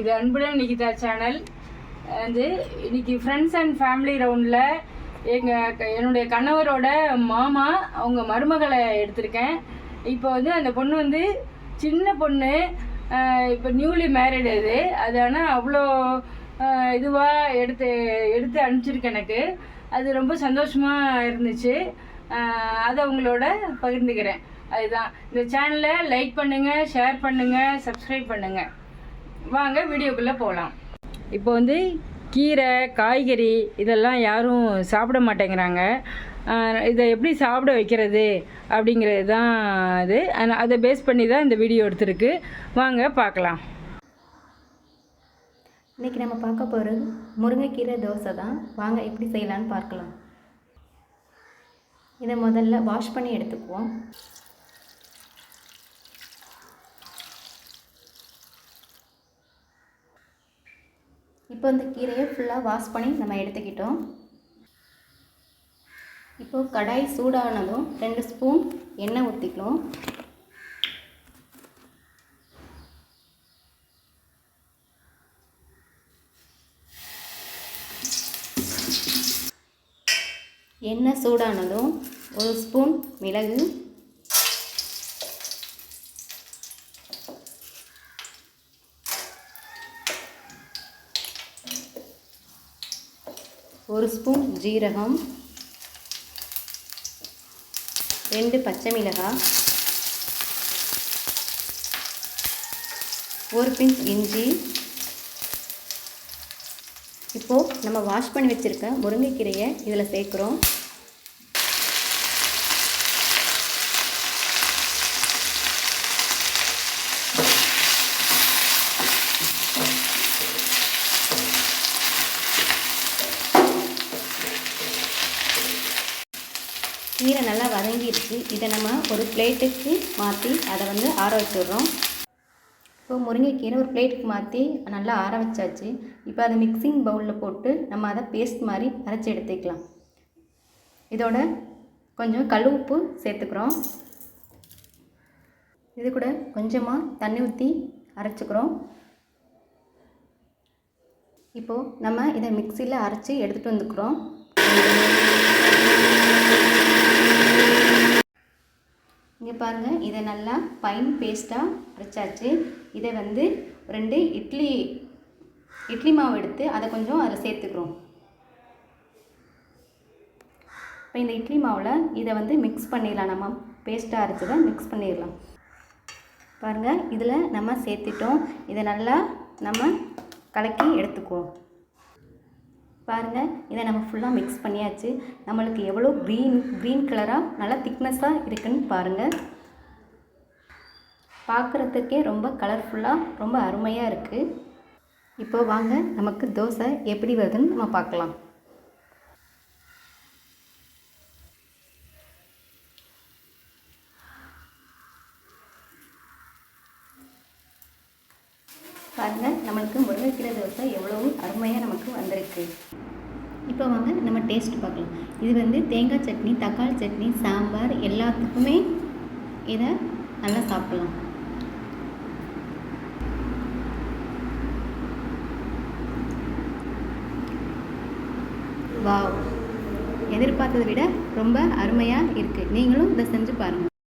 இது அன்புடன் நிகிதா சேனல். வந்து இன்னைக்கு ஃப்ரெண்ட்ஸ் அண்ட் ஃபேமிலி ரவுண்டில் எங்கள் என்னுடைய கணவரோட மாமா அவங்க மருமகளை எடுத்திருக்கேன். இப்போ வந்து அந்த பொண்ணு வந்து சின்ன பொண்ணு இப்போ நியூலி மேரிடு அது. அது ஆனால் அவ்வளோ இதுவாக எடுத்து எடுத்து அனுப்பிச்சிருக்கு எனக்கு. அது ரொம்ப சந்தோஷமாக இருந்துச்சு. அதை அவங்களோட பகிர்ந்துக்கிறேன். அதுதான். இந்த சேனலை லைக் பண்ணுங்கள் ஷேர் பண்ணுங்கள் சப்ஸ்கிரைப் பண்ணுங்கள் வாங்க வீடியோக்குள்ளே போகலாம் இப்போ வந்து கீரை காய்கறி இதெல்லாம் யாரும் சாப்பிட மாட்டேங்கிறாங்க. இதை எப்படி சாப்பிட வைக்கிறது அப்படிங்கிறது தான் இது அதை பேஸ் பண்ணி தான் இந்த வீடியோ எடுத்திருக்கு. வாங்க பார்க்கலாம். இன்றைக்கி நம்ம பார்க்க போகிறது முருங்கைக்கீரை தோசை தான். வாங்க எப்படி செய்யலான்னு பார்க்கலாம். இதை முதல்ல வாஷ் பண்ணி எடுத்துக்குவோம். இப்போ இந்த கீரையை ஃபுல்லாக வாஷ் பண்ணி நம்ம எடுத்துக்கிட்டோம். இப்போது கடாய் சூடானதும் ரெண்டு ஸ்பூன் எண்ணெய் ஊற்றிக்கலாம் எண்ணெய் சூடானதும் ஒரு ஸ்பூன் மிளகு. ஒரு ஸ்பூன் ஜீரகம் ரெண்டு பச்சை மிளகாய் ஒரு பிஞ்ச் இஞ்சி. இப்போது நம்ம வாஷ் பண்ணி வச்சுருக்க முருங்கைக்கீரையை இதில் சேர்க்குறோம். கீரை நல்லா வதங்கிடுச்சு. இதை நம்ம ஒரு பிளேட்டுக்கு மாற்றி அதை வந்து ஆற வச்சுடுறோம். இப்போ முருங்கைக்கீரை ஒரு பிளேட்டுக்கு மாற்றி நல்லா ஆற வச்சாச்சு. இப்போ அதை மிக்சிங் பவுலில் போட்டு நம்ம அதை பேஸ்ட் மாதிரி அரைச்சி எடுத்துக்கலாம். இதோட கொஞ்சம் கல் உப்பு சேர்த்துக்கிறோம். இது கூட கொஞ்சமாக தண்ணி ஊற்றி அரைச்சிக்கிறோம். இப்போது நம்ம இதை மிக்சியில் அரைச்சி எடுத்துகிட்டு வந்துக்கிறோம். இங்கே பாருங்கள் இதை நல்லா ஃபைன் பேஸ்ட்டாக அரைச்சாச்சு. இதை வந்து ரெண்டு இட்லி இட்லி மாவு எடுத்து அதை கொஞ்சம் அதில் சேர்த்துக்கிறோம். இப்போ இந்த இட்லி மாவில் இதை வந்து மிக்ஸ் பண்ணிடலாம். நம்ம பேஸ்ட்டாக அரைச்சதை மிக்ஸ் பண்ணிடலாம். பாருங்கள் இதில் நம்ம சேர்த்துட்டோம். இதை நல்லா நம்ம கலக்கி எடுத்துக்குவோம். பாருங்கள் இதை நம்ம ஃபுல்லாக மிக்ஸ் பண்ணியாச்சு. நம்மளுக்கு எவ்வளோ க்ரீன் க்ரீன் கலராக நல்லா திக்னஸாக இருக்குன்னு பாருங்கள் பார்க்குறதுக்கே ரொம்ப கலர்ஃபுல்லாக ரொம்ப அருமையாக இருக்குது இப்போ வாங்க நமக்கு தோசை எப்படி வருதுன்னு நம்ம பார்க்கலாம். பாருங்கள் நம்மளுக்கு முருங்கைக்கீரை தோசை எவ்வளவு அருமையாக நமக்கு வந்திருக்கு. இப்போ வாங்க நம்ம டேஸ்ட் பார்க்கலாம். இது வந்து தேங்காய் சட்னி தக்காளி சட்னி சாம்பார் எல்லாத்துக்குமே இதை நல்லா சாப்பிடலாம். வாவ். எதிர்பார்த்ததை விட ரொம்ப அருமையாக இருக்குது நீங்களும் இதை செஞ்சு பாருங்கள்